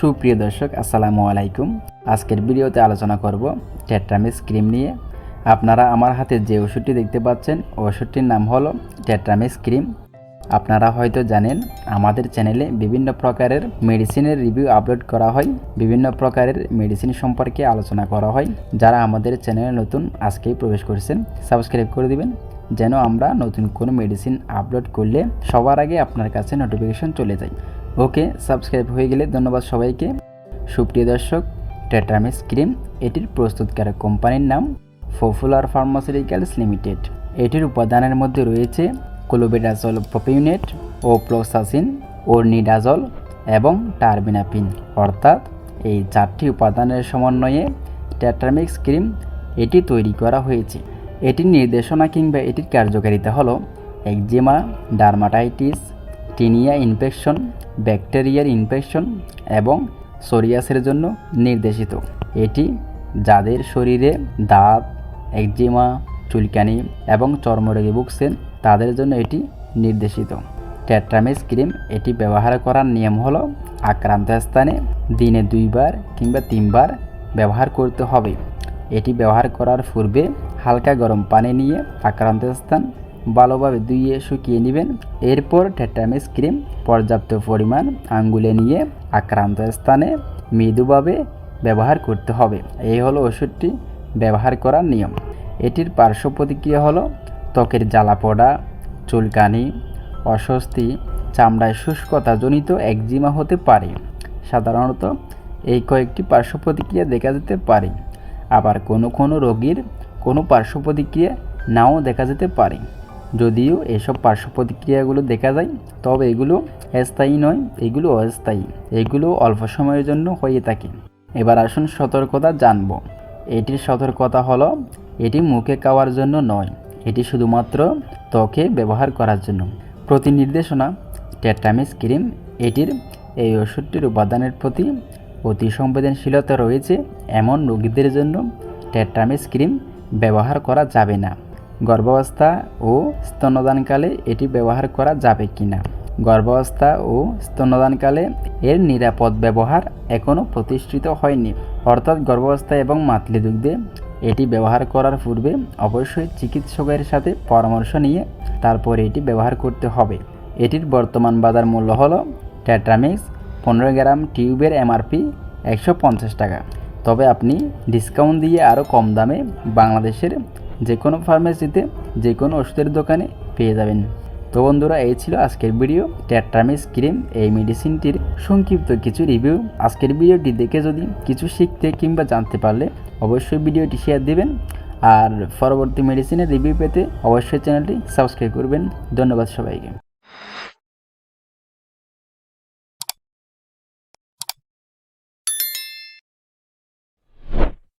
সুপ্রিয় দর্শক, আসসালামু আলাইকুম। আজকের ভিডিওতে আলোচনা করব টেট্রামিস ক্রিম নিয়ে। আপনারা আমার হাতে যে ওষুধটি দেখতে পাচ্ছেন, ওষুধটির নাম হলো টেট্রামিস ক্রিম আপনারা হয়তো জানেন, আমাদের চ্যানেলে বিভিন্ন প্রকারের মেডিসিনের রিভিউ আপলোড করা হয়, বিভিন্ন প্রকারের মেডিসিন সম্পর্কে আলোচনা করা হয়। যারা আমাদের চ্যানেলে নতুন, আজকেই প্রবেশ করেছেন, সাবস্ক্রাইব করে দিবেন, যেন আমরা নতুন কোনো মেডিসিন আপলোড করলে সবার আগে আপনার কাছে নোটিফিকেশন চলে যায়। ওকে সাবস্ক্রাইব হয়ে গেলে ধন্যবাদ সবাইকে। সুপ্রিয় দর্শক টেট্রামিস ক্রিম, এটির প্রস্তুতকারক কোম্পানির নাম পপুলার ফার্মাসিউটিক্যালস লিমিটেড। এটির উপাদানের মধ্যে রয়েছে ক্লোবেডাজল প্রোপিউনেট ও প্লোসাসিন ওরনিডাজল এবং টার্বিনাপিন। অর্থাৎ এই চারটি উপাদানের সমন্বয়ে টেট্রামিক্স ক্রিম এটি তৈরি করা হয়েছে। এটির নির্দেশনা কিংবা এটির কার্যকারিতা হলো একজিমা, ডার্মাটাইটিস টিনিয়া ইনফেকশন, ব্যাকটেরিয়ার ইনফেকশন এবং সোরিয়াসের জন্য নির্দেশিত। এটি যাদের শরীরে দাঁত, একজিমা, চুলকানি এবং চর্মরোগে ভুগছেন তাদের জন্য এটি নির্দেশিত। টেট্রামিস ক্রিম এটি ব্যবহার করার নিয়ম হলো আক্রান্ত স্থানে দিনে দুইবার কিংবা তিনবার ব্যবহার করতে হবে। এটি ব্যবহার করার পূর্বে হালকা গরম পানি নিয়ে আক্রান্ত স্থান ভালোভাবে ধুইয়ে শুকিয়ে নেবেন। এরপর টেট্রামিস ক্রিম, পর্যাপ্ত পরিমাণ আঙ্গুলে নিয়ে আক্রান্ত স্থানে মৃদুভাবে ব্যবহার করতে হবে। এই হলো ওষুধটি ব্যবহার করার নিয়ম। এটির পার্শ্ব প্রতিক্রিয়া হলো ত্বকের জ্বালা পড়া, চুলকানি, অস্বস্তি, চামড়ায় শুষ্কতাজনিত একজিমা হতে পারে। সাধারণত এই কয়েকটি পার্শ্ব প্রতিক্রিয়া দেখা যেতে পারে। আবার কোনো কোনো রোগীর কোনো পার্শ্ব প্রতিক্রিয়া নাও দেখা যেতে পারে। যদিও এসব পার্শ্ব প্রতিক্রিয়াগুলো দেখা যায়, তবে এগুলো স্থায়ী নয়, এগুলো অস্থায়ী। এগুলো অল্প সময়ের জন্য হয়ে থাকে। এবার আসুন সতর্কতা জানব। এটির সতর্কতা হলো, এটি মুখে খাওয়ার জন্য নয়, এটি শুধুমাত্র ত্বকে ব্যবহার করার জন্য। প্রতি নির্দেশনা টেট্রামিস ক্রিম, এটির এই ওষুধটির উপাদানের প্রতি অতি সংবেদনশীলতা রয়েছে, এমন রোগীদের জন্য টেট্রামিস ক্রিম ব্যবহার করা যাবে না। গর্ভাবস্থা ও স্তন্যদানকালে এটি ব্যবহার করা যাবে কি না গর্ভাবস্থা ও স্তন্যদানকালে এর নিরাপদ ব্যবহার এখনও প্রতিষ্ঠিত হয়নি। অর্থাৎ গর্ভাবস্থা এবং মাতৃ দুগ্ধে এটি ব্যবহার করার পূর্বে অবশ্যই চিকিৎসকের সাথে পরামর্শ নিয়ে তারপরে এটি ব্যবহার করতে হবে। এটির বর্তমান বাজার মূল্য হলো ট্যাট্রামিক্স পনেরো গ্রাম টিউবের এমআরপি একশো পঞ্চাশ টাকা। তবে আপনি ডিসকাউন্ট দিয়ে আরও কম দামে বাংলাদেশের যে কোনো ফার্মেসিতে যে কোনো ওষুধের দোকানে পেয়ে যাবেন। তো বন্ধুরা, এই ছিল আজকের ভিডিও ট্যাট্রামিস ক্রিম এই মেডিসিনটির সংক্ষিপ্ত কিছু রিভিউ আজকের ভিডিওটি দেখে যদি কিছু শিখতে কিংবা জানতে পারলে অবশ্যই ভিডিওটি শেয়ার দিবেন। আর পরবর্তী মেডিসিনের রিভিউ পেতে অবশ্যই চ্যানেলটি সাবস্ক্রাইব করবেন। ধন্যবাদ সবাইকে।